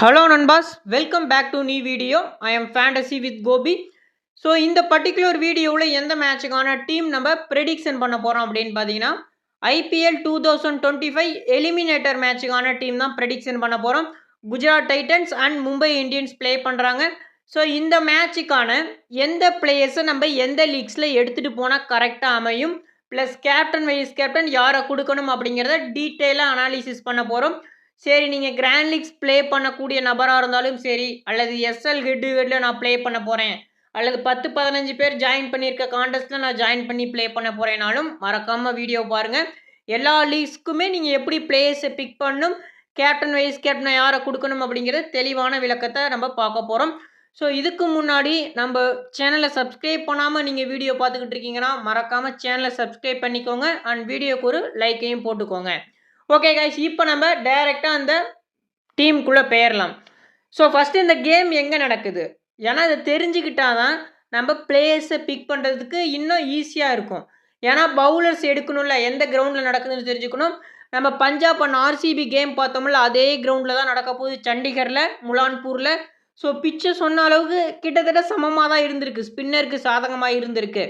Hello நண்பாஸ். Welcome back to new video I am fantasy with Gopi so இந்த particular வீடியோவில் எந்த மேட்சுக்கான team நம்ம prediction பண்ண போகிறோம் அப்படின்னு பார்த்தீங்கன்னா IPL two thousand twenty five eliminator மேட்சுக்கான team தான் ப்ரெடிக்ஷன் பண்ண போகிறோம் Gujarat titans and Mumbai Indians play பண்ணுறாங்க ஸோ இந்த மேட்சுக்கான எந்த பிளேயர்ஸை நம்ம எந்த லீக்ஸில் எடுத்துகிட்டு போனால் கரெக்டாக அமையும்? ப்ளஸ் கேப்டன் வைஸ் கேப்டன் யாரை கொடுக்கணும் அப்படிங்கிறத டீட்டெயிலாக அனாலிசிஸ் பண்ண போகிறோம் சரி நீங்கள் கிராண்ட் லீக்ஸ் ப்ளே பண்ணக்கூடிய நபராக இருந்தாலும் சரி அல்லது எஸ்எல் ஹெட் ஹெட்டில் நான் ப்ளே பண்ண போகிறேன் அல்லது பத்து பதினஞ்சு பேர் ஜாயின் பண்ணியிருக்க காண்டஸ்ட்டில் நான் ஜாயின் பண்ணி ப்ளே பண்ண போகிறேனாலும் மறக்காமல் வீடியோ பாருங்கள் எல்லா லீக்ஸ்க்குமே நீங்கள் எப்படி பிளேயர்ஸை பிக் பண்ணணும் கேப்டன் வைஸ் கேப்டனை யாரை கொடுக்கணும் அப்படிங்கிறது தெளிவான விளக்கத்தை நம்ம பார்க்க போகிறோம் ஸோ இதுக்கு முன்னாடி நம்ம சேனலை சப்ஸ்கிரைப் பண்ணாமல் நீங்கள் வீடியோ பார்த்துக்கிட்டு இருக்கீங்கன்னா மறக்காமல் சேனலை சப்ஸ்கிரைப் பண்ணிக்கோங்க அண்ட் வீடியோக்கு ஒரு லைக்கையும் போட்டுக்கோங்க. ஓகே கைஸ் இப்போ நம்ம டைரெக்டாக அந்த டீமுக்குள்ளே போயிடலாம் ஸோ ஃபஸ்ட்டு இந்த கேம் எங்கே நடக்குது? ஏன்னா இதை தெரிஞ்சுக்கிட்டால் தான் நம்ம பிளேயர்ஸை பிக் பண்ணுறதுக்கு இன்னும் ஈஸியாக இருக்கும். ஏன்னா பவுலர்ஸ் எடுக்கணும்ல எந்த கிரவுண்டில் நடக்குதுன்னு தெரிஞ்சுக்கணும். நம்ம பஞ்சாப் அண்ட் ஆர்சிபி கேம் பார்த்தோம்ல அதே கிரவுண்டில் தான் நடக்க போகுது. சண்டிகரில் முலான்பூரில். ஸோ பிச்சை சொன்ன அளவுக்கு கிட்டத்தட்ட சமமாக தான் இருந்திருக்கு ஸ்பின்னருக்கு சாதகமாக இருந்திருக்கு.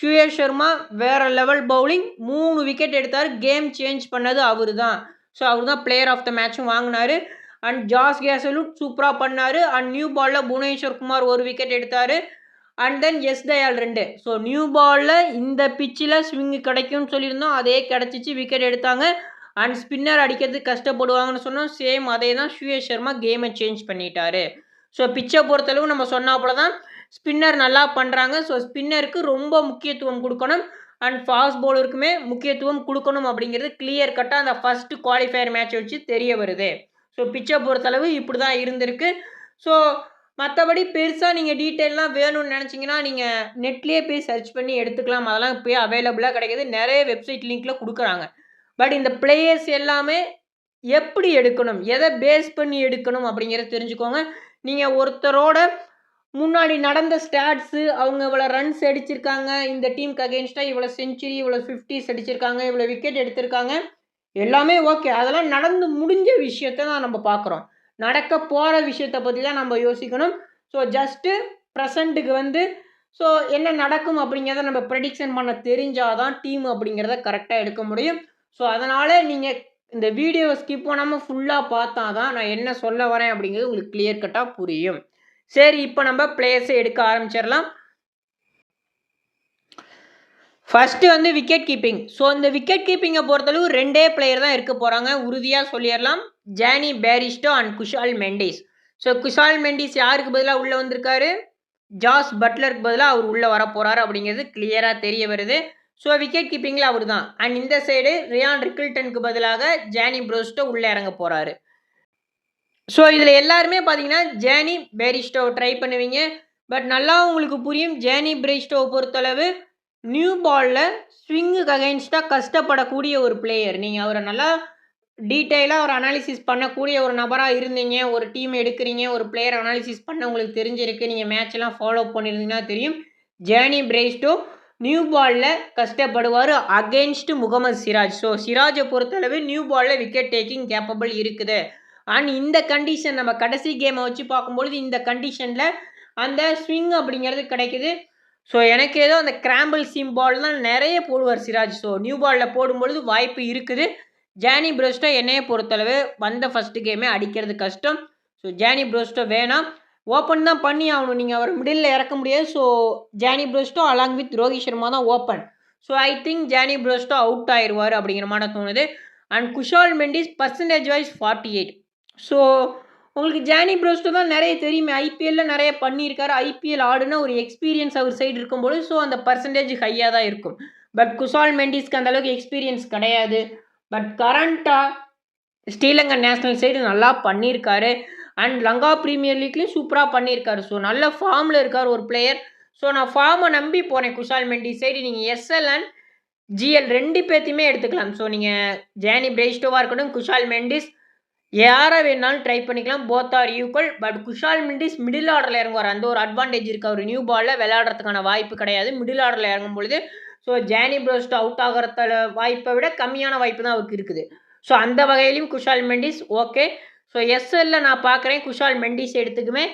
சுயேஷ் சர்மா வேற லெவல் பவுலிங் மூணு விக்கெட் எடுத்தார். கேம் சேஞ்ச் பண்ணது அவர் தான் ஸோ அவர் தான் பிளேயர் ஆஃப் த மேட்சும் வாங்கினார். அண்ட் ஜாஸ் கேசலுட் சூப்பராக பண்ணார். அண்ட் நியூ பாலில் புவனேஸ்வர் குமார் ஒரு விக்கெட் எடுத்தார். அண்ட் தென் எஸ் தயால் ரெண்டு. ஸோ நியூ பாலில் இந்த பிச்சில் ஸ்விங்கு கிடைக்கும்னு சொல்லியிருந்தோம். அதே கிடச்சிச்சு விக்கெட் எடுத்தாங்க. அண்ட் ஸ்பின்னர் அடிக்கிறதுக்கு கஷ்டப்படுவாங்கன்னு சொன்னோம். சேம் அதே தான் சுயேஷ் சர்மா கேமை சேஞ்ச் பண்ணிட்டாரு. ஸோ பிச்சை பொறுத்தளவு நம்ம சொன்னாப்புல தான் ஸ்பின்னர் நல்லா பண்ணுறாங்க ஸோ ஸ்பின்னருக்கு ரொம்ப முக்கியத்துவம் கொடுக்கணும். அண்ட் ஃபாஸ்ட் பவுலருக்குமே முக்கியத்துவம் கொடுக்கணும் அப்படிங்கிறது கிளியர் கட்டாக அந்த ஃபஸ்ட்டு குவாலிஃபயர் மேட்ச் வச்சு தெரிய வருது. ஸோ பிச்சை பொறுத்தளவு இப்படி தான் இருந்திருக்கு. ஸோ மற்றபடி பெருசாக நீங்கள் டீட்டெயிலாம் வேணும்னு நினச்சிங்கன்னா நீங்கள் நெட்லேயே போய் சர்ச் பண்ணி எடுத்துக்கலாம். அதெல்லாம் இப்போ அவைலபிளாக கிடைக்கிது. நிறைய வெப்சைட் லிங்க்கில் கொடுக்குறாங்க. பட் இந்த பிளேயர்ஸ் எல்லாமே எப்படி எடுக்கணும்? எதை பேஸ் பண்ணி எடுக்கணும் அப்படிங்கிறத தெரிஞ்சுக்கோங்க. நீங்கள் ஒருத்தரோட முன்னாடி நடந்த ஸ்டாட்ஸு அவங்க இவ்வளோ ரன்ஸ் அடிச்சிருக்காங்க இந்த டீமுக்கு அகேன்ஸ்டாக இவ்வளோ செஞ்சுரி இவ்வளோ ஃபிஃப்டிஸ் அடிச்சிருக்காங்க இவ்வளோ விக்கெட் எடுத்திருக்காங்க எல்லாமே ஓகே அதெல்லாம் நடந்து முடிஞ்ச விஷயத்த தான் நம்ம பார்க்குறோம். நடக்க போகிற விஷயத்தை பற்றி தான் நம்ம யோசிக்கணும். ஸோ ஜஸ்ட்டு ப்ரெசண்ட்டுக்கு வந்து ஸோ என்ன நடக்கும் அப்படிங்கிறத நம்ம ப்ரெடிக்ஷன் பண்ண தெரிஞ்சால் தான் டீம் அப்படிங்கிறத கரெக்டாக எடுக்க முடியும். ஸோ அதனால் நீங்கள் இந்த வீடியோவை ஸ்கிப் பண்ணாமல் ஃபுல்லாக பார்த்தா தான் நான் என்ன சொல்ல வரேன் அப்படிங்கிறது உங்களுக்கு கிளியர் கட்டாக புரியும். சரி இப்போ நம்ம பிளேயர்ஸை எடுக்க ஆரம்பிச்சிடலாம். ஃபஸ்ட்டு வந்து விக்கெட் கீப்பிங் ஸோ இந்த விக்கெட் கீப்பிங்கை பொறுத்தளவு ரெண்டே பிளேயர் தான் இருக்க போகிறாங்க உறுதியாக சொல்லிடலாம். Jonny Bairstow and Kusal Mendis so Kusal Mendis யாருக்கு பதிலாக உள்ளே வந்திருக்காரு? ஜாஸ் பட்லருக்கு பதிலாக அவர் உள்ளே வர போகிறாரு அப்படிங்கிறது கிளியராக தெரிய வருது. ஸோ விக்கெட் கீப்பிங்கில் அவர் தான் அண்ட் இந்த சைடு ரியான் ரிக்கில்டனுக்கு பதிலாக ஜானி ப்ரோஸ்டோ உள்ளே இறங்க போகிறாரு ஸோ இதில் எல்லாருமே பார்த்தீங்கன்னா ஜேனி பேரிஸ்டோவை ட்ரை பண்ணுவீங்க. பட் நல்லா உங்களுக்கு புரியும் ஜேனி பிரேஸ்டோவை பொறுத்தளவு நியூ பாலில் ஸ்விங்குக்கு அகைன்ஸ்டாக கஷ்டப்படக்கூடிய ஒரு பிளேயர் நீங்கள் அவரை நல்லா டீட்டெயிலாக ஒரு அனாலிசிஸ் பண்ணக்கூடிய ஒரு நபராக இருந்தீங்க ஒரு டீம் எடுக்கிறீங்க ஒரு பிளேயர் அனாலிசிஸ் பண்ண உங்களுக்கு தெரிஞ்சிருக்கு. நீங்கள் மேட்ச்லாம் ஃபாலோ பண்ணியிருந்தீங்கன்னா தெரியும். ஜேனி பிரேஸ்டோ நியூ பாலில் கஷ்டப்படுவார் அகெயின்ஸ்ட் முகமது சிராஜ். ஸோ சிராஜை பொறுத்தளவு நியூ பாலில் விக்கெட் டேக்கிங் கேப்பபிள் இருக்குது. அண்ட் இந்த கண்டிஷன் நம்ம கடைசி கேமை வச்சு பார்க்கும்பொழுது இந்த கண்டிஷனில் அந்த ஸ்விங் அப்படிங்கிறது கிடைக்குது. ஸோ எனக்கு ஏதோ அந்த கிராம்பிள் சிம் பால்லாம் நிறைய போடுவார் சிராஜ். ஸோ நியூ பாலில் போடும்பொழுது வாய்ப்பு இருக்குது. ஜானி ப்ரோஸ்டோ என்னையை பொறுத்தளவு வந்த ஃபஸ்ட்டு கேமே அடிக்கிறது கஷ்டம். ஸோ ஜானி ப்ரோஸ்டோ வேணாம். ஓப்பன் தான் பண்ணி ஆகணும் நீங்கள் அவர் மிடில் இறக்க முடியாது. So Jonny Bairstow along with Rohit Sharma தான் open so I think Jonny Bairstow out ஆயிடுவார் அப்படிங்கிற மாதிரி தோணுது. And Kusal Mendis percentage wise forty eight so உங்களுக்கு ஜானி ப்ரோஸ்டோ தான் நிறைய தெரியுமே. ஐபிஎல்லில் நிறைய பண்ணியிருக்காரு. ஐபிஎல் ஆடுனா ஒரு எக்ஸ்பீரியன்ஸ் அவர் சைடு இருக்கும்போது ஸோ அந்த பர்சன்டேஜ் ஹையாக தான் இருக்கும். பட் குஷால் மெண்டிஸ்க்கு அந்தளவுக்கு எக்ஸ்பீரியன்ஸ் கிடையாது. பட் கரண்ட்டாக ஸ்ரீலங்கா நேஷ்னல் சைடு நல்லா பண்ணியிருக்காரு. அண்ட் லங்கா ப்ரீமியர் லீக்லேயும் சூப்பராக பண்ணியிருக்காரு. ஸோ நல்ல ஃபார்மில் இருக்கார் ஒரு பிளேயர் ஸோ நான் ஃபார்மை நம்பி போனேன் குஷால் மெண்டி. சைடு நீங்கள் எஸ்எல் அண்ட் ஜிஎல் ரெண்டு பேர்த்தையுமே எடுத்துக்கலாம். ஸோ நீங்கள் ஜேனி பிரேஸ்டோவாக இருக்கட்டும் குஷால் மெண்டிஸ் யாரை வேணாலும் ட்ரை பண்ணிக்கலாம். Both are equal but Kusal Mendis middle ஆர்டரில் இறங்குவார். அந்த ஒரு அட்வான்டேஜ் இருக்குது அவர் நியூ பாலில் விளையாடுறதுக்கான வாய்ப்பு கிடையாது. மிடில் ஆர்டரில் இறங்கும் பொழுது ஸோ ஜேனி ப்ரோஸ்ட் அவுட் ஆகிறத வாய்ப்பை விட கம்மியான வாய்ப்பு தான் அவருக்கு இருக்குது. ஸோ அந்த வகையிலையும் குஷால் மெண்டிஸ் ஓகே ஸோ எஸ்எல்ல நான் பார்க்குறேன். குஷால் மெண்டிஸ் எடுத்துக்குமே.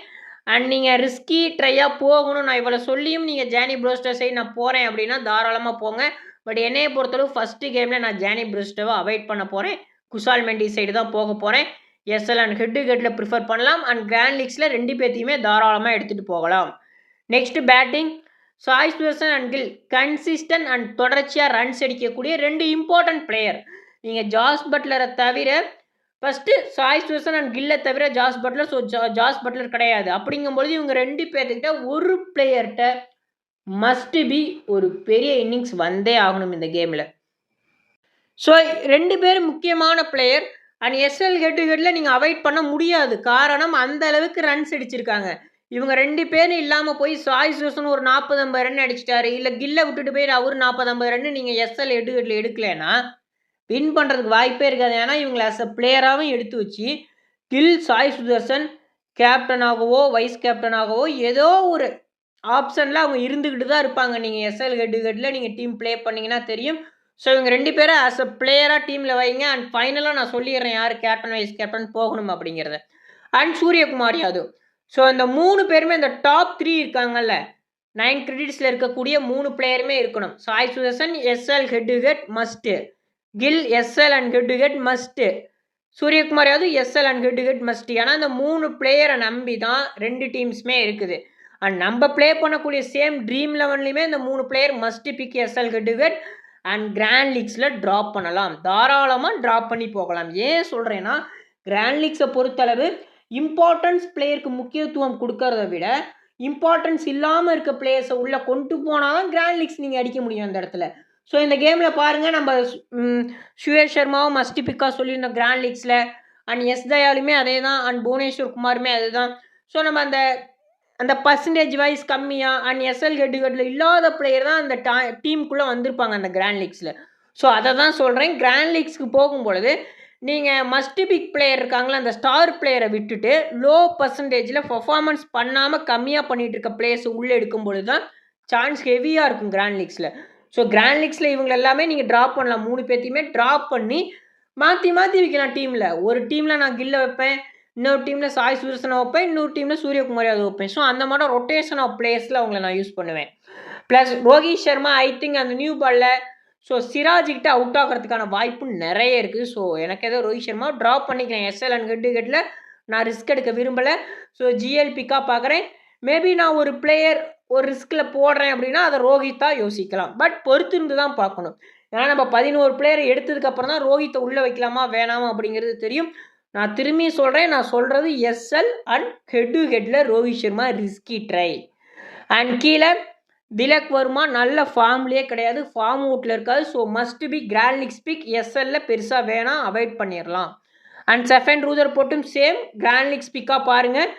அண்ட் நீங்கள் ரிஸ்கி ட்ரையாக போகணும். நான் இவ்வளோ சொல்லியும் நீங்கள் ஜானி ப்ரோஸ்டர் சைடு நான் போகிறேன் அப்படின்னா தாராளமாக போங்க. பட் என்னையை பொறுத்தளவு ஃபஸ்ட்டு கேமில் நான் ஜானி ப்ரோஸ்டவை அவாய்ட் பண்ண போகிறேன் குஷால் மெண்டி சைடு தான் போக போகிறேன் எஸ்எல் அண்ட் ஹெட்டு ஹெட்டில் ப்ரிஃபர் பண்ணலாம். அண்ட் கிராண்ட் லீக்ஸில் ரெண்டு பேர்த்தையுமே தாராளமாக எடுத்துகிட்டு போகலாம். Next batting choice Sudharsan and Gill consistent and தொடர்ச்சியாக ரன்ஸ் அடிக்கக்கூடிய ரெண்டு இம்பார்ட்டன்ட் பிளேயர் நீங்கள் ஜாஸ் பட்லரை தவிர ஃபஸ்ட்டு சாய் சூசன் அண்ட் கில்லை தவிர Jos Buttler so Jos Buttler கிடையாது. அப்படிங்கும்பொழுது இவங்க ரெண்டு பேர்த்துக்கிட்ட ஒரு பிளேயர்கிட்ட மஸ்ட் பி ஒரு பெரிய இன்னிங்ஸ் வந்தே ஆகணும் இந்த கேமில் ஸோ ரெண்டு பேரும் முக்கியமான பிளேயர் அண்ட் எஸ்எல் கெட் கெட்டில் நீங்கள் அவாய்ட் பண்ண முடியாது. காரணம் அந்த அளவுக்கு ரன்ஸ் அடிச்சிருக்காங்க. இவங்க ரெண்டு பேரும் இல்லாமல் போய் சாய் சூசன் ஒரு நாற்பது ஐம்பது ரன் அடிச்சிட்டாரு. இல்லை கில்லை விட்டுட்டு போய் அவர் நாற்பது ஐம்பது ரன் நீங்கள் எஸ்எல் ஹெட் ஹெட்டில் எடுக்கலைன்னா வின் பண்ணுறதுக்கு வாய்ப்பே இருக்காது. ஏன்னா இவங்களை அஸ் அ பிளேயராகவும் எடுத்து வச்சு கில் சாய் சுதர்சன் கேப்டனாகவோ வைஸ் கேப்டனாகவோ ஏதோ ஒரு ஆப்ஷனில் அவங்க இருந்துக்கிட்டு தான் இருப்பாங்க. நீங்கள் எஸ்எல் ஹெட் ஹெட்டில் நீங்கள் டீம் ப்ளே பண்ணிங்கன்னா தெரியும். ஸோ இவங்க ரெண்டு பேரும் ஆஸ் அ பிளேயராக டீமில் வைங்க. அண்ட் ஃபைனலாக நான் சொல்லிடுறேன் யார் கேப்டன் வைஸ் கேப்டன் போகணும் அப்படிங்கிறத. அண்ட் சூரியகுமார் யாதவ். ஸோ இந்த மூணு பேருமே இந்த டாப் த்ரீ இருக்காங்கல்ல. நைன் கிரெடிட்ஸில் இருக்கக்கூடிய மூணு பிளேயருமே இருக்கணும். Sai Sudharsan SL head head must Gill SL and head head must Suryakumar SL and head head must ஏன்னா அந்த மூணு பிளேயரை நம்பி தான் ரெண்டு டீம்ஸுமே இருக்குது. அண்ட் நம்ம ப்ளே பண்ணக்கூடிய சேம் ட்ரீம் லெவன்லையுமே இந்த மூணு player must pick SL head head and grand லீக்ஸில் drop பண்ணலாம். தாராளமாக ட்ராப் பண்ணி போகலாம். ஏன் சொல்கிறேன்னா கிராண்ட் லீக்ஸை பொறுத்தளவு இம்பார்ட்டன்ஸ் பிளேயருக்கு முக்கியத்துவம் கொடுக்கறத விட இம்பார்ட்டன்ஸ் இல்லாமல் இருக்க பிளேயர்ஸை உள்ளே கொண்டு போனால் தான் கிராண்ட் லீக்ஸ் நீங்கள் அடிக்க முடியும் அந்த இடத்துல. ஸோ இந்த கேமில் பாருங்கள் நம்ம சுயேஷ் சர்மாவும் மஸ்டி பிக்காக சொல்லியிருந்தோம் கிராண்ட் லீக்ஸில் அண்ட் எஸ் தயாலுமே அதே தான் அண்ட் புவனேஸ்வர் குமாருமே அதே தான் ஸோ நம்ம அந்த அந்த பர்சன்டேஜ் வைஸ் கம்மியாக அண்ட் எஸ்எல் கெட்டு ஹெட்டில் இல்லாத பிளேயர் தான் அந்த டா டீமுக்குள்ளே வந்திருப்பாங்க அந்த கிராண்ட் லீக்ஸில் ஸோ அதை தான் சொல்கிறேன் கிராண்ட் லீக்ஸ்க்கு போகும்பொழுது நீங்கள் மஸ்ட் பிக் பிளேயர் இருக்காங்களா அந்த ஸ்டார் பிளேயரை விட்டுட்டு லோ பர்சன்டேஜில் பர்ஃபார்மன்ஸ் பண்ணாமல் கம்மியாக பண்ணிகிட்டு இருக்க பிளேயர்ஸ் உள்ளே எடுக்கும் பொழுது தான் சான்ஸ் ஹெவியாக இருக்கும் கிராண்ட் லீக்ஸில் ஸோ கிராண்ட் லீக்ஸில் இவங்க எல்லாமே நீங்கள் ட்ராப் பண்ணலாம். மூணு பேர்த்தையுமே ட்ராப் பண்ணி மாற்றி மாற்றி வைக்கலாம் டீமில் ஒரு டீமில் நான் கில்ல வைப்பேன். இன்னொரு டீமில் சாய் சுதர்சனை வைப்பேன். இன்னொரு டீமில் சூரியகுமார் யாதவ் வைப்பேன். ஸோ அந்த மாதிரி ரொட்டேஷன் ஆஃப் பிளேயர்ஸில் அவங்கள நான் யூஸ் பண்ணுவேன். Plus Rohit Sharma I think அந்த நியூ பாலில் ஸோ சிராஜ்கிட்ட அவுட் ஆகிறதுக்கான வாய்ப்பு நிறைய இருக்குது. ஸோ எனக்கு ஏதோ ரோஹித் சர்மா ட்ராப் பண்ணிக்கிறேன். எஸ்எல் அண்ட் கெட்டு நான் ரிஸ்க் எடுக்க விரும்பலை. ஸோ ஜிஎல் பிக்காக பார்க்குறேன் மேபி நான் ஒரு பிளேயர் ஒரு ரிஸ்கில் போடுறேன் அப்படின்னா அதை ரோஹித்தாக யோசிக்கலாம். பட் பொறுத்திருந்து தான் பார்க்கணும். ஏன்னா நம்ம பதினோரு பிளேயர் எடுத்ததுக்கப்புறம் தான் ரோஹித்தை உள்ளே வைக்கலாமா வேணாமா அப்படிங்கிறது தெரியும். நான் திரும்பி சொல்கிறேன் நான் சொல்கிறது SL and head to ஹெட்டில் Rohit Sharma risky try and கீழே திலக் வர்மா நல்ல ஃபார்ம்லேயே கிடையாது. ஃபார்ம் அவுட்டில் இருக்காது. So must be grand league pick எஸ்எல்ல பெருசாக வேணாம். அவாய்ட் பண்ணிடலாம் அண்ட் செஃபன் ரூதர் போட்டும் சேம் கிராண்ட் லீக் ஸ்பிக்காக பாருங்கள்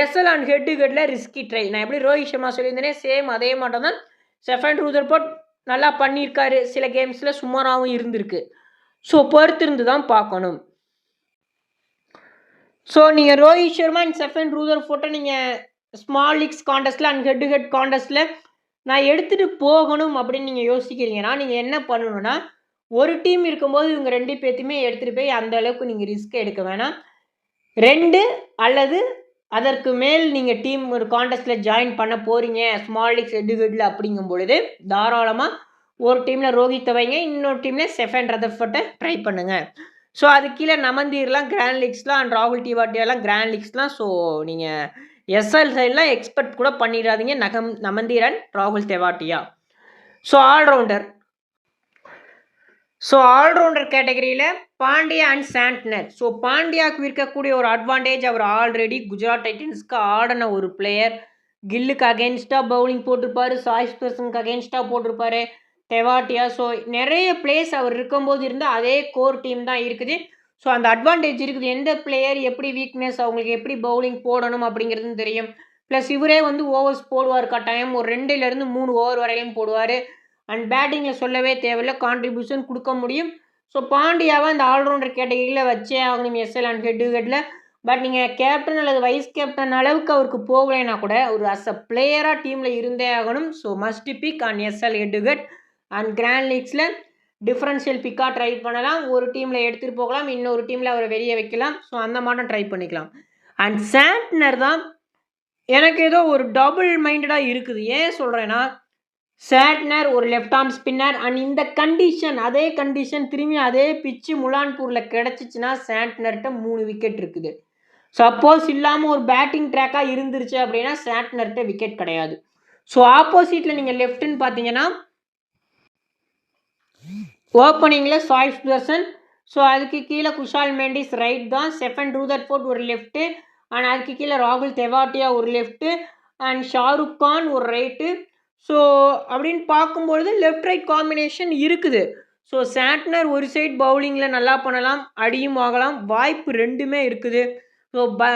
எஸ்எல் அண்ட் ஹெட் டு ஹெட்டில் ரிஸ்கி ட்ரை நான் எப்படி ரோஹித் சர்மா சொல்லியிருந்தேனே சேம் அதே மாட்டம் தான் செஃபன் ரூதர் போட் நல்லா பண்ணியிருக்காரு. சில கேம்ஸில் சுமாராகவும் இருந்திருக்கு. ஸோ பொறுத்திருந்து தான் பார்க்கணும். ஸோ நீங்கள் Rohit Sharma and Sherfane Rutherford நீங்கள் ஸ்மால் லீக்ஸ் காண்டஸ்ட்டில் அண்ட் ஹெட் டு ஹெட் காண்டஸ்ட்டில் நான் எடுத்துகிட்டு போகணும் அப்படின்னு நீங்கள் யோசிக்கிறீங்கன்னா நீங்கள் என்ன பண்ணணும்னா ஒரு டீம் இருக்கும்போது இவங்க ரெண்டு பேர்த்தையுமே எடுத்துகிட்டு போய் அந்த அளவுக்கு நீங்கள் ரிஸ்க் எடுக்க வேணாம். ரெண்டு அல்லது அதற்கு மேல் நீங்கள் டீம் ஒரு காண்டெஸ்ட்டில் ஜாயின் பண்ண போகிறீங்க ஸ்மால் லீக்ஸ் ஹெட் அப்படிங்கும் பொழுது தாராளமாக ஒரு டீமில் ரோஹித்தை வைங்க இன்னொரு டீமில் செஃபன் ரதர்ஃபர்ட்டை ட்ரை பண்ணுங்கள் ஸோ அது கீழே நமந்தீர்லாம் கிராண்ட் லீக்ஸ்லாம் அண்ட் ராகுல் டிவாட்டியாலாம் கிராண்ட் லீக்ஸ்லாம் ஸோ நீங்கள் எஸ்எல் சைட்லாம் எக்ஸ்பெக்ட் கூட பண்ணிடாதீங்க. நகம் நமந்தீரன் ராகுல் Tewatia so allrounder so allrounder கேட்டகரியில் பாண்டியா அண்ட் சாண்ட்னர் ஸோ பாண்டியாவுக்கு இருக்கக்கூடிய ஒரு அட்வான்டேஜ் அவர் ஆல்ரெடி குஜராத் டைட்டன்ஸ்க்கு ஆடின ஒரு பிளேயர் கில்லுக்கு அகேன்ஸ்டாக பவுலிங் போட்டிருப்பாரு. சாய்ஸ் பர்சனுக்கு அகேன்ஸ்டாக போட்டிருப்பாரு. தெவாட்டியா ஸோ நிறைய பிளேஸ் அவர் இருக்கும்போது இருந்தால் அதே கோர் டீம் தான் இருக்குது. ஸோ அந்த அட்வான்டேஜ் இருக்குது. எந்த பிளேயர் எப்படி வீக்னஸ் அவங்களுக்கு எப்படி பவுலிங் போடணும் அப்படிங்கிறதுன்னு தெரியும். ப்ளஸ் இவரே வந்து ஓவர்ஸ் போடுவார். கட்டாயம் ஒரு ரெண்டுலேருந்து மூணு ஓவர் வரையிலும் போடுவார். அண்ட் பேட்டிங்கில் சொல்லவே தேவையில்ல கான்ட்ரிபியூஷன் கொடுக்க முடியும். ஸோ பாண்டியாவை அந்த ஆல்ரவுண்டர் கேட்டகரியில் வச்சே ஆகணும் எஸ்எல் அண்ட் ஹெட் பட் நீங்கள் கேப்டன் அல்லது வைஸ் கேப்டன் அளவுக்கு அவருக்கு போகலைன்னா கூட ஒரு அஸ் அ பிளேயராக டீமில் இருந்தே ஆகணும். So must pick and SL head head and grand லீக்ஸில் differential பிக்காக ட்ரை பண்ணலாம். ஒரு டீமில் எடுத்துகிட்டு போகலாம் இன்னொரு டீமில் அவரை வெளியே வைக்கலாம். ஸோ அந்த மாட்டம் ட்ரை பண்ணிக்கலாம். அண்ட் சாண்ட்னர் தான் எனக்கு ஏதோ ஒரு டபுள் மைண்டடாக இருக்குது. ஏன் சொல்கிறேன்னா சேட்னர் ஒரு லெஃப்ட் ஆர்ம் ஸ்பின்னர் அண்ட் இந்த கண்டிஷன் அதே கண்டிஷன் திரும்பி அதே பிச்சு முலான்பூரில் கிடச்சிச்சின்னா சேட்னர்கிட்ட மூணு விக்கெட் இருக்குது. சப்போஸ் இல்லாமல் ஒரு பேட்டிங் ட்ராக்காக இருந்துருச்சு அப்படின்னா சேட்னர்கிட்ட விக்கெட் கிடையாது. ஸோ ஆப்போசிட்டில் நீங்கள் லெஃப்ட்டுன்னு பார்த்தீங்கன்னா ஓப்பனிங்கில் சாய் சுதர்சன் ஸோ அதுக்கு கீழே குஷால் மெண்டிஸ் ரைட் தான். செஃபன் ரூதர் ஃபோர்ட் ஒரு லெஃப்ட்டு அண்ட் அதுக்கு கீழே ராகுல் தெவாட்டியா ஒரு லெஃப்ட்டு அண்ட் ஷாருக் கான் ஒரு ரைட்டு ஸோ அப்படின்னு பார்க்கும்பொழுது லெஃப்ட் ரைட் காம்பினேஷன் இருக்குது. ஸோ சாட்னர் ஒரு சைட் பவுலிங்கில் நல்லா பண்ணலாம் அடியும் ஆகலாம் வாய்ப்பு ரெண்டுமே இருக்குது. ஸோ ப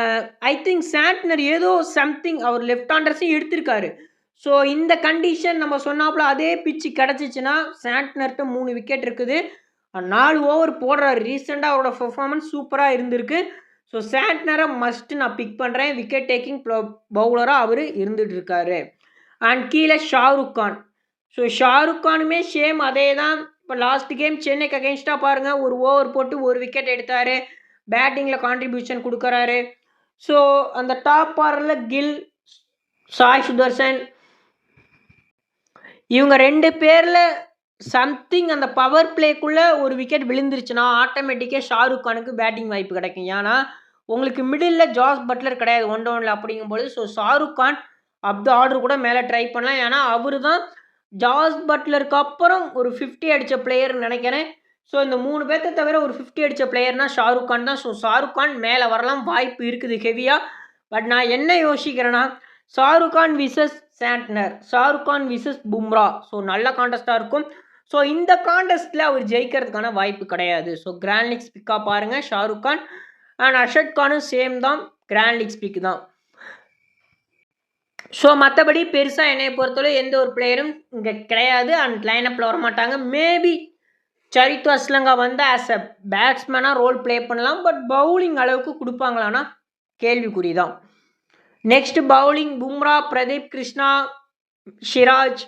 ஐ திங்க் சாட்னர் ஏதோ சம்திங் அவர் லெஃப்ட் ஹாண்டர்ஸையும் எடுத்திருக்காரு. ஸோ இந்த கண்டிஷன் நம்ம சொன்னாப்புல அதே பிச்சு கிடச்சிச்சின்னா சாண்ட்னர்கிட்ட மூணு விக்கெட் இருக்குது. நாலு ஓவர் போடுறாரு. ரீசெண்டாக அவரோட பெர்ஃபார்மன்ஸ் சூப்பராக இருந்திருக்கு. ஸோ சாட்னரை மஸ்ட்டு நான் பிக் பண்ணுறேன் விக்கெட் டேக்கிங் பவுலராக அவர் இருந்துகிட்டு இருக்காரு. அண்ட் கீழே ஷாருக் கான். ஸோ ஷாருக் கானுமே சேம் அதே தான் இப்போ லாஸ்ட் கேம் சென்னைக்கு அகேன்ஸ்டாக பாருங்கள் ஒரு ஓவர் போட்டு ஒரு விக்கெட் எடுத்தார். பேட்டிங்கில் கான்ட்ரிபியூஷன் கொடுக்குறாரு. ஸோ அந்த டாப் ஆரில் கில் சாய் சுதர்சன். இவங்க ரெண்டு பேரில் சம்திங் அந்த பவர் பிளேக்குள்ளே ஒரு விக்கெட் விழுந்துருச்சுன்னா ஆட்டோமேட்டிக்காக ஷாருக் கானுக்கு பேட்டிங் வாய்ப்பு கிடைக்கும். ஏன்னா உங்களுக்கு மிடில் ஜாஸ் பட்லர் கிடையாது ஒன் டவுனில் அப்படிங்கும்போது. So Shahrukh Khan up the order கூட மேலே ட்ரை பண்ணலாம். ஏன்னா அவர் தான் ஜாஸ் பட்லருக்கு அப்புறம் ஒரு ஃபிஃப்டி அடித்த பிளேயர்னு நினைக்கிறேன். ஸோ இந்த மூணு பேர்த்த தவிர ஒரு ஃபிஃப்டி அடித்த பிளேயர்னால் ஷாருக் கான் தான். ஸோ ஷாருக் கான் மேலே வரலாம் வாய்ப்பு இருக்குது ஹெவியாக பட் நான் என்ன யோசிக்கிறேன்னா Shahrukh Khan versus Santner Shahrukh Khan versus Bumrah so நல்ல காண்டஸ்ட்டாக இருக்கும். ஸோ இந்த காண்டஸ்ட்டில் அவர் ஜெயிக்கிறதுக்கான வாய்ப்பு கிடையாது. ஸோ கிராண்ட் லீக்ஸ் பிக்காக பாருங்கள் ஷாருக் கான். அண்ட் அஷத் கானும் சேம் தான். கிராண்ட் லீக்ஸ் பிக் தான். ஸோ மற்றபடி பெருசாக என்னை பொறுத்தவரை எந்த ஒரு பிளேயரும் இங்கே கிடையாது. அண்ட் லைனப்பில் வர மாட்டாங்க மேபி சரித்து அஸ்லங்கா வந்து ஆஸ் அ பேட்ஸ்மேனாக ரோல் ப்ளே பண்ணலாம். பட் பவுலிங் அளவுக்கு கொடுப்பாங்களான்னா கேள்விக்குறி தான் next bowling Bumrah Prasidh Krishna Siraj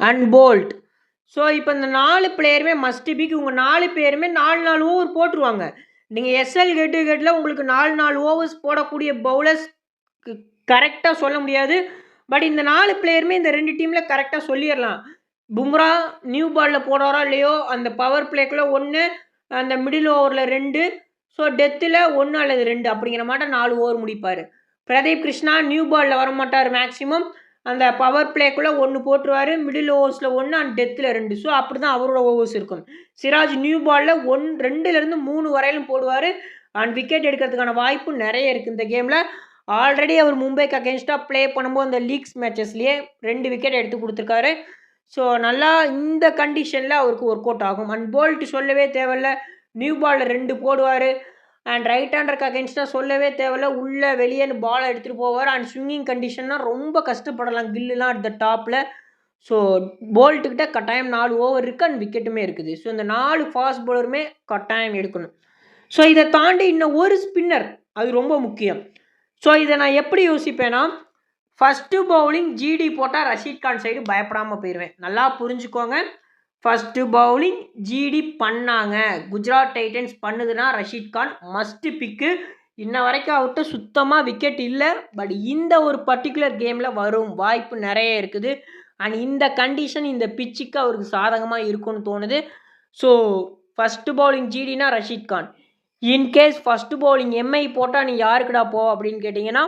and Boult so இப்போ இந்த நாலு பிளேயருமே மஸ்ட் பிக் உங்கள் நாலு பேருமே நாலு நாலு ஓவர் போட்டுருவாங்க. நீங்கள் எஸ்எல் கெட்டு கெட்டில் உங்களுக்கு நாலு நாலு ஓவர்ஸ் போடக்கூடிய பவுலர்ஸ் கரெக்டாக சொல்ல முடியாது. பட் இந்த நாலு பிளேயருமே இந்த ரெண்டு டீமில் கரெக்டாக சொல்லிடலாம் பும்ரா நியூ பாலில் போடுறாரோ இல்லையோ? அந்த பவர் பிளேக்குள்ளே ஒன்று அந்த மிடில் ஓவரில் ரெண்டு. ஸோ டெத்தில் ஒன்று அல்லது ரெண்டு அப்படிங்கிற மாட்டம் நாலு ஓவர் முடிப்பார். பிரதீப் கிருஷ்ணா நியூ பாலில் வர மாட்டார் மேக்ஸிமம் அந்த பவர் பிளேக்குள்ளே ஒன்று போட்டுருவார் மிடில் ஓவர்ஸில் ஒன்று அண்ட் டெத்தில் ரெண்டு. ஸோ அப்படி தான் அவரோட ஓவர்ஸ் இருக்கும். சிராஜ் நியூ பாலில் ஒன் ரெண்டுலேருந்து மூணு வரையிலும் போடுவார். அண்ட் விக்கெட் எடுக்கிறதுக்கான வாய்ப்பு நிறைய இருக்குது இந்த கேமில் ஆல்ரெடி அவர் மும்பைக்கு அகேன்ஸ்டாக ப்ளே பண்ணும்போது அந்த லீக்ஸ் மேட்சஸ்லேயே ரெண்டு விக்கெட் எடுத்து கொடுத்துருக்காரு. ஸோ நல்லா இந்த கண்டிஷனில் அவருக்கு ஒர்க் அவுட் ஆகும். அண்ட் போல்ட் சொல்லவே தேவையில்ல. நியூ பாலில் ரெண்டு போடுவார். அண்ட் ரைட் ஹேண்டருக்கு அகேன்ஸ்டாக சொல்லவே தேவையில்ல. உள்ளே வெளியே பாலை எடுத்துகிட்டு போவார். அண்ட் ஸ்விங்கிங் கண்டிஷன்னா ரொம்ப கஷ்டப்படலாம். கில்லுலாம் அட் த டாப்பில் ஸோ போல்ட்டுக்கிட்ட கட்டாயம் நாலு ஓவர் இருக்குது அண்ட் விக்கெட்டுமே இருக்குது. ஸோ இந்த நாலு ஃபாஸ்ட் பவுலருமே கட்டாயம் எடுக்கணும். ஸோ இதை தாண்டி இன்னும் ஒரு ஸ்பின்னர் அது ரொம்ப முக்கியம். ஸோ இதை நான் எப்படி யோசிப்பேன்னா ஃபஸ்ட்டு பவுலிங் ஜிடி போட்டால் ரஷீத் கான் சைடு பயப்படாமல் போயிடுவேன் நல்லா புரிஞ்சுக்கோங்க. ஃபஸ்ட்டு பவுலிங் ஜிடி பண்ணாங்க. குஜராத் டைட்டன்ஸ் பண்ணுதுன்னா ரஷீத் கான் மஸ்ட்டு பிக்கு இன்ன வரைக்கும் அவர்கிட்ட சுத்தமாக விக்கெட் இல்லை. பட் இந்த ஒரு பர்டிகுலர் கேமில் வரும் வாய்ப்பு நிறைய இருக்குது. அண்ட் இந்த கண்டிஷன் இந்த பிச்சுக்கு அவருக்கு சாதகமாக இருக்கும்னு தோணுது. So first bowling ஜிடினா Rashid Khan. In case first bowling MI போட்டால் நீ யாருக்குடா போ அப்படின்னு கேட்டிங்கன்னா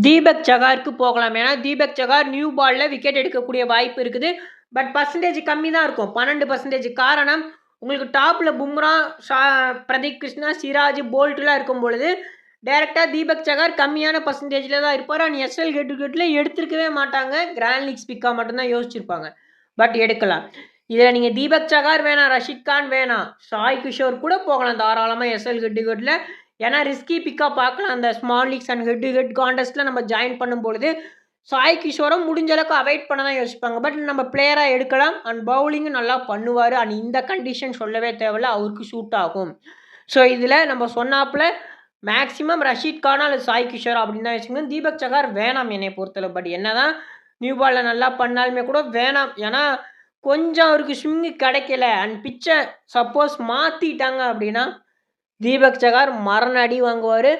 தீபக் சகாருக்கு போகலாம். ஏன்னா தீபக் சகார் நியூ பாலில் விக்கெட் எடுக்கக்கூடிய வாய்ப்பு இருக்குது. பட் பர்சன்டேஜ் கம்மி தான் இருக்கும். பன்னெண்டு பர்சன்டேஜ் காரணம் உங்களுக்கு டாப்பில் பும்ரா ஷா பிரதீப் கிருஷ்ணா சிராஜ் போல்ட்லாம் இருக்கும் பொழுது டேரெக்டாக தீபக் சகார் கம்மியான பர்சன்டேஜில் தான் இருப்பார். அண்ட் எஸ்எல் கெட்டு கெட்டில் எடுத்துருக்கவே மாட்டாங்க. கிராண்ட் லீக்ஸ் பிக்காக மட்டும்தான் யோசிச்சிருப்பாங்க. பட் எடுக்கலாம். இதில் நீங்கள் தீபக் சகார் வேணாம் ரஷித் கான் வேணாம் சாய் கிஷோர் கூட போகலாம். தாராளமாக எஸ்எல் கெட்டு கெட்டில் ஏன்னா ரிஸ்கி பிக்காக பார்க்கலாம். அந்த small leagues and head head காண்டஸ்ட்டில் நம்ம ஜாயின் பண்ணும் பொழுது சாய் கிஷோரும் முடிஞ்ச அளவுக்கு அவாய்ட் பண்ண தான் யோசிப்பாங்க. பட் நம்ம பிளேயராக எடுக்கலாம். அண்ட் பவுலிங்கும் நல்லா பண்ணுவார். அண்ட் இந்த கண்டிஷன் சொல்லவே தேவையில்ல. அவருக்கு ஷூட் ஆகும். ஸோ இதில் நம்ம சொன்னாப்புல மேக்ஸிமம் ரஷீத் கானா அல்லது சாய் கிஷோர் அப்படின்னு தான் வச்சுக்கோங்க தீபக் சகார் வேணாம் என்னை பொறுத்தளவு. பட் என்ன தான் நியூ பாலில் நல்லா பண்ணாலுமே கூட வேணாம். ஏன்னா கொஞ்சம் அவருக்கு ஸ்விங்கு கிடைக்கல. அண்ட் பிச்சை சப்போஸ் மாற்றிட்டாங்க அப்படின்னா தீபக் சகார் மரண அடி வாங்குவார்.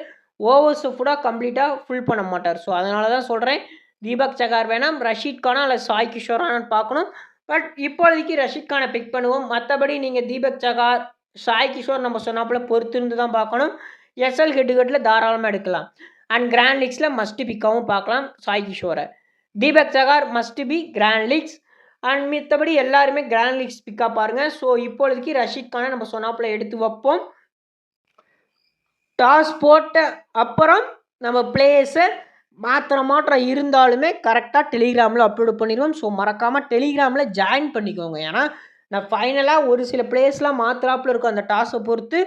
ஓவர்ஸு ஃபுல்லாக கம்ப்ளீட்டாக ஃபுல் பண்ண மாட்டார். ஸோ அதனால தான் சொல்கிறேன் தீபக் சகார் வேணாம் ரஷீத் கானா அல்லது சாய் கிஷோரானு பார்க்கணும். பட் இப்போதைக்கு ரஷீத் கானை பிக் பண்ணுவோம். மற்றபடி நீங்கள் தீபக் சகார் சாய் கிஷோர் நம்ம சொன்னாப்புல பொறுத்து இருந்து தான் பார்க்கணும் எஸ்எல் ஹெட்டுகட்டில் தாராளமாக எடுக்கலாம் அண்ட் கிராண்ட் லீக்ஸில் மஸ்ட் பிக்காவும் பார்க்கலாம் Sai கிஷோரை. Deepak Chahar must be grand leagues and மித்தபடி எல்லாருமே கிராண்ட் லீக்ஸ் பிக்காக பாருங்கள் ஸோ இப்பொழுதுக்கு ரஷீத் கானை நம்ம சொன்னாப்புல எடுத்து வைப்போம். டாஸ் போட்ட அப்புறம் நம்ம பிளேயர்ஸை மாத்திர மாற்றம் இருந்தாலுமே கரெக்டாக டெலிகிராமில் அப்லோட் பண்ணிடுவோம். ஸோ மறக்காமல் டெலிகிராமில் ஜாயின் பண்ணிக்கோங்க. ஏன்னா நான் ஃபைனலாக ஒரு சில பிளேஸ்லாம் மாத்திராப்பில் இருக்கும் அந்த டாஸை பொறுத்து.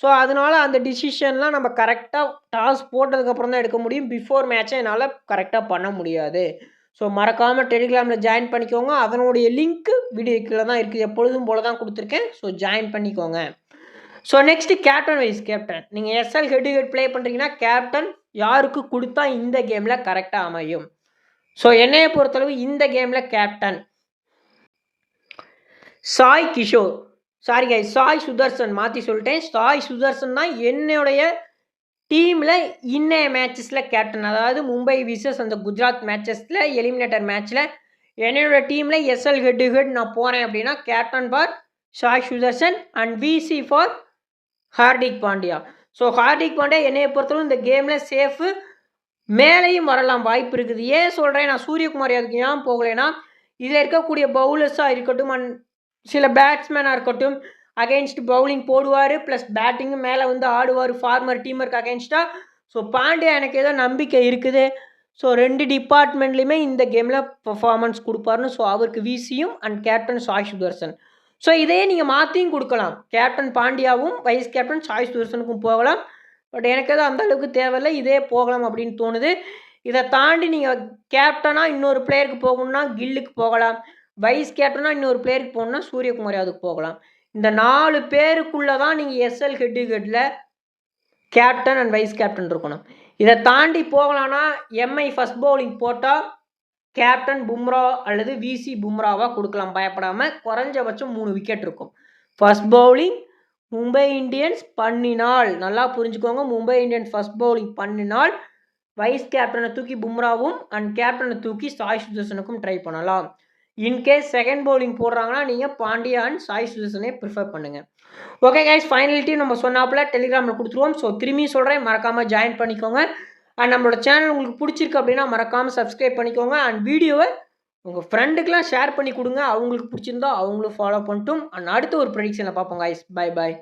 ஸோ அதனால அந்த டிசிஷன்லாம் நம்ம கரெக்டாக டாஸ் போட்டதுக்கப்புறம் தான் எடுக்க முடியும். பிஃபோர் மேட்சை என்னால் கரெக்டாக பண்ண முடியாது. ஸோ மறக்காமல் டெலிகிராமில் ஜாயின் பண்ணிக்கோங்க. அதனுடைய லிங்க்கு வீடியோ கீழே தான் இருக்குது எப்பொழுதும் போல தான் கொடுத்துருக்கேன். ஸோ ஜாயின் பண்ணிக்கோங்க. So next captain vice captain நீங்கள் எஸ்எல் ஹெட் ஹெட் ப்ளே பண்ணுறீங்கன்னா கேப்டன் யாருக்கு கொடுத்தா இந்த கேமில் கரெக்டாக அமையும்? ஸோ என்னையை பொறுத்தளவு இந்த கேமில் captain Sai Kishore. Sorry guys Sai Sudharsan மாற்றி சொல்லிட்டேன். சாய் சுதர்சன் தான் என்னுடைய டீமில் இன்னைய மேட்சஸில் கேப்டன் அதாவது மும்பை விசஸ் அந்த குஜராத் மேட்சஸில் எலிமினேட்டர் மேட்ச்சில் என்னோட டீமில் எஸ்எல் ஹெட் ஹெட் நான் போகிறேன் அப்படின்னா captain for Sai Sudharsan and VC for Hardik Pandya. So Hardik Pandya என்னையை பொறுத்தவரை இந்த கேமில் சேஃபு மேலேயும் வரலாம் வாய்ப்பு இருக்குது. ஏன் சொல்கிறேன் நான் சூரியகுமார் அதுக்கு ஏன் போகலைன்னா இதில் இருக்கக்கூடிய பவுலர்ஸாக இருக்கட்டும் அண்ட் சில பேட்ஸ்மேனாக இருக்கட்டும் அகெயின்ஸ்ட் பவுலிங் போடுவார் ப்ளஸ் பேட்டிங்கும் மேலே வந்து ஆடுவார் ஃபார்மர் டீமருக்கு அகெயின்ஸ்டாக ஸோ பாண்டியா எனக்கு ஏதோ நம்பிக்கை இருக்குது. ஸோ ரெண்டு டிபார்ட்மெண்ட்லேயுமே இந்த கேமில் பர்ஃபார்மன்ஸ் கொடுப்பாருன்னு ஸோ அவருக்கு விசியும் and captain Sai Sudharsan. So இதையே நீங்கள் மாற்றியும் கொடுக்கலாம். கேப்டன் பாண்டியாவும் வைஸ் கேப்டன் சாய் சுதர்சனுக்கும் போகலாம். பட் எனக்கு எதுவும் அந்த அளவுக்கு தேவையில்லை. இதே போகலாம் அப்படின்னு தோணுது. இதை தாண்டி நீங்கள் கேப்டனாக இன்னொரு பிளேயருக்கு போகணும்னா கில்லுக்கு போகலாம். வைஸ் கேப்டனாக இன்னொரு பிளேயருக்கு போகணும்னா சூரியகுமார் யாவுக்கு போகலாம். இந்த நாலு பேருக்குள்ளே தான் நீங்கள் எஸ்எல் ஹெட்டு ஹெட்டில் கேப்டன் அண்ட் வைஸ் கேப்டன் இருக்கணும். இதை தாண்டி போகலான்னா எம்ஐ ஃபஸ்ட் பவுலிங் போட்டால் கேப்டன் பும்ரா அல்லது விசி பும்ராவாக கொடுக்கலாம். பயப்படாமல் குறைஞ்சபட்சம் மூணு விக்கெட் இருக்கும். ஃபர்ஸ்ட் பவுலிங் மும்பை இந்தியன்ஸ் பண்ணினால் நல்லா புரிஞ்சுக்கோங்க. மும்பை இந்தியன்ஸ் ஃபர்ஸ்ட் பவுலிங் பண்ணினால் வைஸ் கேப்டனை தூக்கி பும்ராவும் அண்ட் கேப்டனை தூக்கி சாய் சுதர்சனுக்கும் ட்ரை பண்ணலாம். இன்கேஸ் செகண்ட் பவுலிங் போடுறாங்கன்னா நீங்கள் பாண்டியா அண்ட் சாய் சுதர்சனே ப்ரிஃபர் பண்ணுங்கள் ஓகே கைஸ் ஃபைனலிட்டி நம்ம சொன்னாப்புல டெலிகிராமில் கொடுத்துருவோம். ஸோ திரும்பி சொல்கிறேன் மறக்காமல் ஜாயின் பண்ணிக்கோங்க. அண்ட் நம்மளோட சேனல் உங்களுக்கு பிடிச்சிருக்கு அப்படின்னா மறக்காமல் சப்ஸ்கிரைப் பண்ணிக்கோங்க. அண்ட் வீடியோவை உங்கள் ஃப்ரெண்டுக்கெலாம் ஷேர் பண்ணி கொடுங்க. அவங்களுக்கு பிடிச்சிருந்தா அவங்களும் ஃபாலோ பண்ணிட்டும். அண்ட் அடுத்த ஒரு ப்ரெடிக்ஷனில் பார்ப்போம் கைஸ் பை பாய்